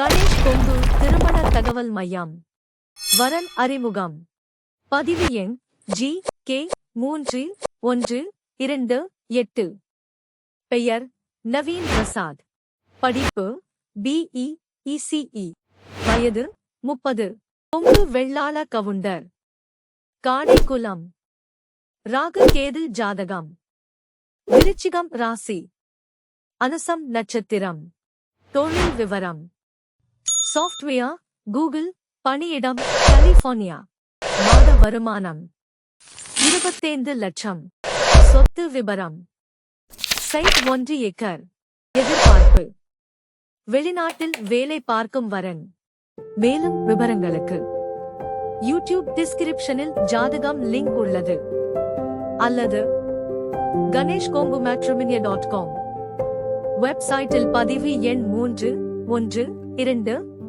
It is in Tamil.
கணேஷ் கொங்கு திருமண தகவல் மையம். வரன் அறிமுகம். பதிவு எண் ஜி கே மூன்று ஒன்று இரண்டு எட்டு. பெயர் நவீன் பிரசாத். படிப்பு பிஇ இசிஇ வயது முப்பது. கொங்கு வெள்ளாள கவுண்டர். காடைக்குளம். ராககேது ஜாதகம். விருச்சிகம் ராசி. அனுசம் நட்சத்திரம். தொழில் விவரம். சாஃப்ட்வேர் கூகுள் பணியிடம் கலிபோர்னியா மாத வருமானம் இருபத்தைந்து லட்சம். சொத்து விபரம். சைட் ஒன்று ஏக்கர். எதிர்பார்ப்பு. வெளிநாட்டில் வேலை பார்க்கும் வரன். மேலும் விவரங்களுக்கு யூடியூப் டிஸ்கிரிப்ஷனில் ஜாதகம் லிங்க் உள்ளது. அல்லது Ganesh Kongu matrimony dot com. வெப்சைட்டில் பதிவு எண் மூன்று ஒன்று இரண்டு